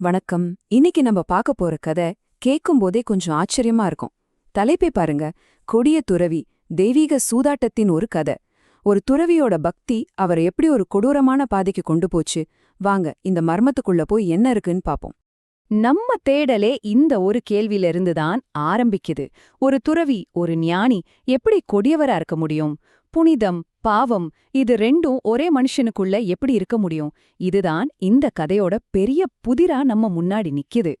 வணக்கம். இன்னைக்கு நம்ம பார்க்க போற கதை கேட்கும் போதே கொஞ்சம் ஆச்சரியமா இருக்கும். தலைப்பை பாருங்க. கொடிய துறவி தெய்வீக சூதாட்டத்தின் ஒரு கதை. ஒரு துறவியோட பக்தி அவரை எப்படி ஒரு கொடூரமான பாதைக்கு கொண்டு போச்சு? வாங்க இந்த மர்மத்துக்குள்ள போய் என்ன இருக்குன்னு பாப்போம் நம்ம தேடலே இந்த ஒரு கேள்வியிலிருந்து தான் ஆரம்பிக்குது. ஒரு துறவி ஒரு ஞானி எப்படி கொடியவரா இருக்க முடியும்? புனிதம் பாவம் இது ரெண்டும் ஒரே மனுஷனுக்குள்ள எப்படி இருக்க முடியும்? இதுதான் இந்த கதையோட பெரிய புதிரா நம்ம முன்னாடி நிக்குது.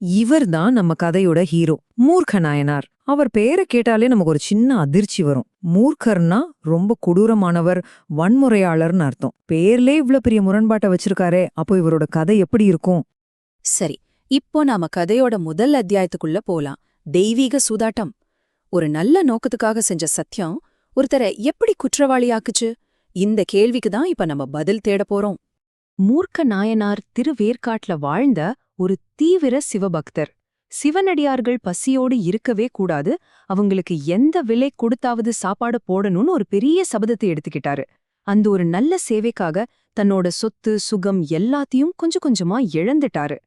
இவர்தான் நம்ம கதையோட ஹீரோ மூர்க்க நாயனார். அவர் பேரை கேட்டாலே நமக்கு ஒரு சின்ன அதிர்ச்சி வரும். மூர்க்கர்னா ரொம்ப கொடூரமானவர் வன்முறையாளர்னு அர்த்தம். பேர்லே இவ்ளோ பெரிய முரண்பாட்டை வச்சிருக்காரே அப்போ இவரோட கதை எப்படி இருக்கும்? சரி இப்போ நாம கதையோட முதல் அத்தியாயத்துக்குள்ள போலாம். தெய்வீக சூதாட்டம். ஒரு நல்ல நோக்கத்துக்காக செஞ்ச சத்தியம் ஒருத்தரை எப்படி குற்றவாளியாக்குச்சு? இந்த கேள்விக்கு தான் இப்ப நம்ம பதில் தேட போறோம். மூர்க்க நாயனார் திருவேற்காட்ல வாழ்ந்த ஒரு தீவிர சிவபக்தர். சிவனடியார்கள் பசியோடு இருக்கவே கூடாது அவங்களுக்கு எந்த விலை கொடுத்தாவது சாப்பாடு போடணும்னு ஒரு பெரிய சபதத்தை எடுத்துக்கிட்டாரு. அந்த ஒரு நல்ல சேவைக்காக தன்னோட சொத்து சுகம் எல்லாத்தையும் கொஞ்சம் கொஞ்சமா இழந்துட்டாரு.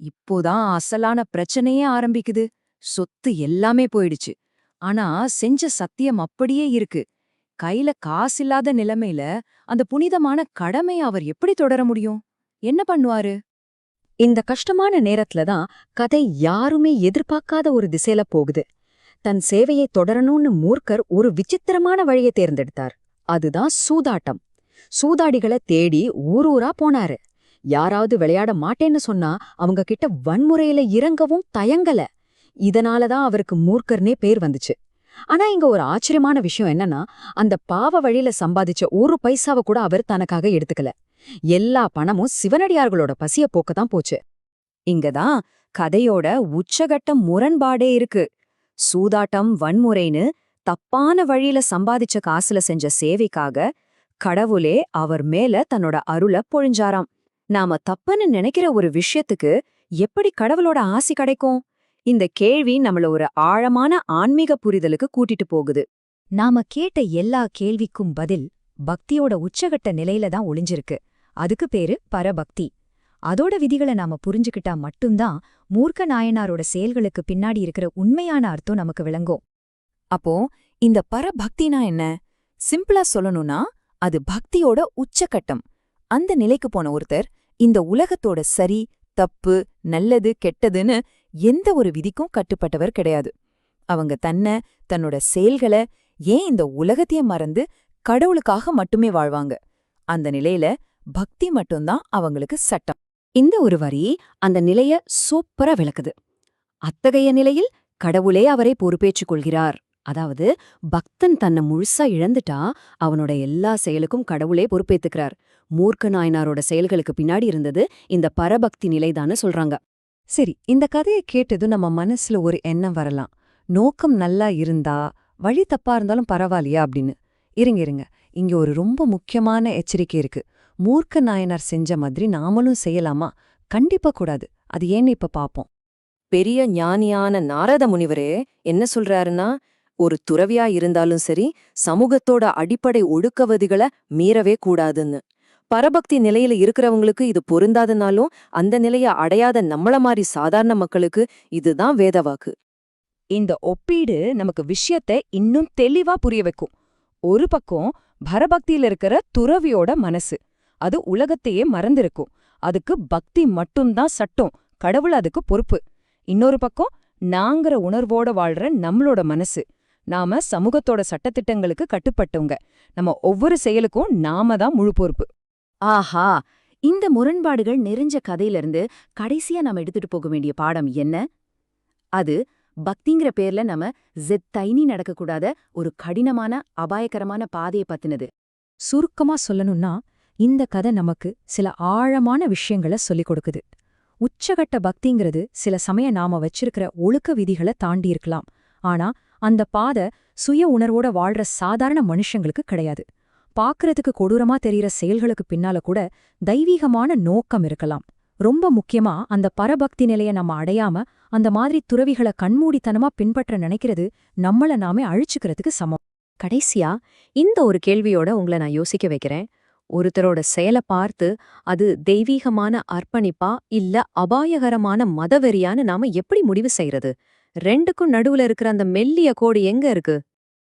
இப்போதான் அசலான பிரச்சனையே ஆரம்பிக்குது. சொத்து எல்லாமே போயிடுச்சு. ஆனா செஞ்ச சத்தியம் அப்படியே இருக்கு. கையில காசில்லாத நிலைமையில அந்த புனிதமான கடமை அவர் எப்படி தொடர முடியும்? என்ன பண்ணுவாரு? இந்த கஷ்டமான நேரத்துல தான் கதை யாருமே எதிர்பார்க்காத ஒரு திசையில போகுது. தன் சேவையை தொடரணும்னு மூர்க்கர் ஒரு விசித்திரமான வழியை தேர்ந்தெடுத்தார். அதுதான் சூதாட்டம். சூதாடிகளை தேடி ஊரூரா போனாரு. யாராவது விளையாட மாட்டேன்னு சொன்னா அவங்க கிட்ட வன்முறையில இறங்கவும் தயங்கல. இதனால தான் அவருக்கு மூர்க்கர்னே பேர் வந்துச்சு. ஆனா இங்க ஒரு ஆச்சரியமான விஷயம் என்னன்னா அந்த பாவ வழியில சம்பாதிச்ச ஒரு பைசாவை கூட அவர் தனக்காக எடுத்துக்கல. எல்லா பணமும் சிவனடியார்களோட பசிய போக்க தான் போச்சு. இங்கதான் கதையோட உச்சகட்ட முரண்பாடே இருக்கு. சூதாட்டம் வன்முறைன்னு தப்பான வழியில சம்பாதிச்ச காசுல செஞ்ச சேவைக்காக கடவுளே அவர் மேல தன்னோட அருள பொழிஞ்சாராம். நாம தப்புன்னு நினைக்கிற ஒரு விஷயத்துக்கு எப்படி கடவுளோட ஆசி கிடைக்கும்? இந்த கேள்வி நம்மள ஒரு ஆழமான ஆன்மீக புரிதலுக்கு கூட்டிட்டு போகுது. நாம கேட்ட எல்லா கேள்விக்கும் பதில் பக்தியோட உச்சகட்ட நிலையில தான் ஒளிஞ்சிருக்கு. அதுக்கு பேரு பரபக்தி. அதோட விதிகளை நாம புரிஞ்சுக்கிட்டா மட்டும்தான் மூர்க்க நாயனாரோட செயல்களுக்கு பின்னாடி இருக்கிற உண்மையான அர்த்தம் நமக்கு விளங்கும். அப்போ இந்த பரபக்தினா என்ன? சிம்பிளா சொல்லணும்னா அது பக்தியோட உச்சகட்டம். அந்த நிலைக்கு போன ஒருத்தர் இந்த உலகத்தோட சரி தப்பு நல்லது கெட்டதுன்னு எந்த ஒரு விதிக்கும் கட்டுப்பட்டவர் கிடையாது. அவங்க தன்னை தன்னோட செயல்களை ஏன் இந்த உலகத்தையே மறந்து கடவுளுக்காக மட்டுமே வாழ்வாங்க? அந்த நிலையில பக்தி மட்டும்தான் அவங்களுக்கு சட்டம். இந்த ஒரு வரி அந்த நிலைய சூப்பரா விளக்குது. அத்தகைய நிலையில் கடவுளே அவரை பொறுப்பேற்றுக் கொள்கிறார். அதாவது பக்தன் தன்னை முழுசா இழந்துட்டா அவனோட எல்லா செயலுக்கும் கடவுளே பொறுப்பேத்துக்கிறார். மூர்க்க நாயனாரோட செயல்களுக்கு பின்னாடி இருந்தது இந்த பரபக்தி நிலைதான்னு சொல்றாங்க. சரி இந்த கதையை கேட்டதும் நம்ம மனசுல ஒரு எண்ணம் வரலாம். நோக்கம் நல்லா இருந்தா வழி தப்பா இருந்தாலும் பரவாயில்லையா அப்படின்னு. இருங்க இருங்க. இங்க ஒரு ரொம்ப முக்கியமான எச்சரிக்கை இருக்கு. மூர்க்க நாயனார் செஞ்ச மாதிரி நாமளும் செய்யலாமா? கண்டிப்பா கூடாது. அது ஏன்னு இப்ப பாப்போம். பெரிய ஞானியான நாரத முனிவரே என்ன சொல்றாருன்னா ஒரு துறவியா இருந்தாலும் சரி சமூகத்தோட அடிப்படை ஒடுக்கவதிகளை மீறவே கூடாதுன்னு. பரபக்தி நிலையில இருக்கிறவங்களுக்கு இது பொருந்தாதனாலும் அந்த நிலைய அடையாத நம்மள மாதிரி சாதாரண மக்களுக்கு இதுதான் வேதவாக்கு இந்த ஒப்பீடு நமக்கு விஷயத்தை இன்னும் தெளிவா புரிய வைக்கும். ஒரு பக்கம் பரபக்தியில இருக்கிற துறவியோட மனசு அது உலகத்தையே மறந்திருக்கும். அதுக்கு பக்தி மட்டும்தான் சட்டம் கடவுள் அதுக்கு பொறுப்பு. இன்னொரு பக்கம் நாங்கிற உணர்வோட வாழ்ற நம்மளோட மனசு நாம சமூகத்தோட சட்டத்திட்டங்களுக்கு கட்டுப்பட்டவங்க. நம்ம ஒவ்வொரு செயலுக்கும் நாம தான் முழு பொறுப்பு. ஆஹா இந்த முரண்பாடுகள் நெறிஞ்ச கதையிலிருந்து கடைசியா நாம எடுத்துட்டு போக வேண்டிய பாடம் என்ன? அது பக்திங்கிற பேர்ல நம்ம ஜெத்தைனி நடக்கக்கூடாத ஒரு கடினமான அபாயகரமான பாதையை பத்தினது. சுருக்கமா சொல்லணும்னா இந்த கதை நமக்கு சில ஆழமான விஷயங்களை சொல்லிக் கொடுக்குது. உச்சகட்ட பக்திங்கிறது சில சமயம் நாம வச்சிருக்கிற ஒழுக்க விதிகளை தாண்டி இருக்கலாம். ஆனா அந்த பாதை சுய உணர்வோட வாழ்ற சாதாரண மனுஷங்களுக்கு கிடையாது. பாக்குறதுக்கு கொடூரமா தெரியற செயல்களுக்கு பின்னால கூட தெய்வீகமான நோக்கம் இருக்கலாம். ரொம்ப முக்கியமா அந்த பரபக்தி நிலைய நம்ம அடையாம அந்த மாதிரி துறவிகளை கண்மூடித்தனமா பின்பற்ற நினைக்கிறது நம்மள நாமே அழிச்சுக்கிறதுக்கு சமம். கடைசியா இந்த ஒரு கேள்வியோட உங்களை நான் யோசிக்க வைக்கிறேன். ஒருத்தரோட செயல பார்த்து அது தெய்வீகமான அர்ப்பணிப்பா இல்ல அபாயகரமான மதவெறியான்னு நாம எப்படி முடிவு செய்யறது ரெண்டுக்கும் நடுவுல இருக்கிற அந்த மெல்லிய கோடு எங்க இருக்கு?